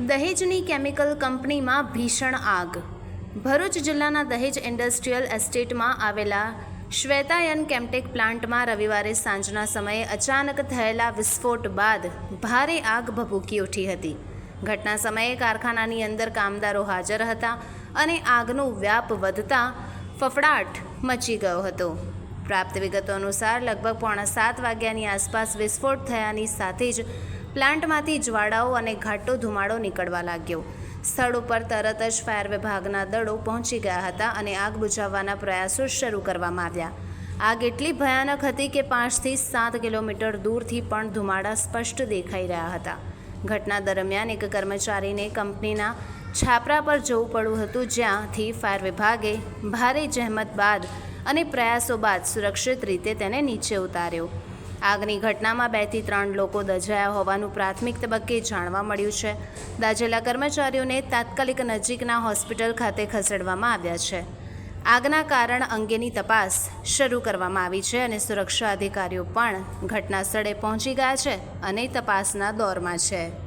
દહેજની chemical કંપનીમાં ભીષણ આગ. ભરૂચ જિલ્લાના દહેજ ઇન્ડસ્ટ્રીયલ એસ્ટેટમાં આવેલા શ્વેતાયન કેમટેક પ્લાન્ટમાં રવિવારે સાંજના સમયે અચાનક થયેલા વિસ્ફોટ બાદ ભારે આગ ભભૂકી ઉઠી હતી. ઘટના સમયે કારખાનાની અંદર કામદારો હાજર હતા અને આગનો વ્યાપ વધતા ફફડાટ મચી ગયો હતો. પ્રાપ્ત વિગતો અનુસાર લગભગ પોણા સાત વાગ્યાની આસપાસ વિસ્ફોટ થયાની સાથે જ પ્લાન્ટમાંથી જ્વાળાઓ અને ઘાટો ધુમાડો નીકળવા લાગ્યો. સ્થળ ઉપર તરત જ ફાયર વિભાગના દળો પહોંચી ગયા હતા અને આગ બુઝાવવાના પ્રયાસો શરૂ કરવામાં આવ્યા. આગ એટલી ભયાનક હતી કે પાંચથી સાત કિલોમીટર દૂરથી પણ ધુમાડા સ્પષ્ટ દેખાઈ રહ્યા હતા. ઘટના દરમિયાન એક કર્મચારીને કંપનીના છાપરા પર જવું પડ્યું હતું, જ્યાંથી ફાયર વિભાગે ભારે જહેમત બાદ અને પ્રયાસો બાદ સુરક્ષિત રીતે તેને નીચે ઉતાર્યો. આગની ઘટનામાં બેથી ત્રણ લોકો દજાયા હોવાનું પ્રાથમિક તબક્કે જાણવા મળ્યું છે. દાઝેલા કર્મચારીઓને તાત્કાલિક નજીકના હોસ્પિટલ ખાતે ખસેડવામાં આવ્યા છે. આગના કારણ અંગેની તપાસ શરૂ કરવામાં આવી છે અને સુરક્ષા અધિકારીઓ પણ ઘટના સ્થળે પહોંચી ગયા છે અને તપાસના દોરમાં છે.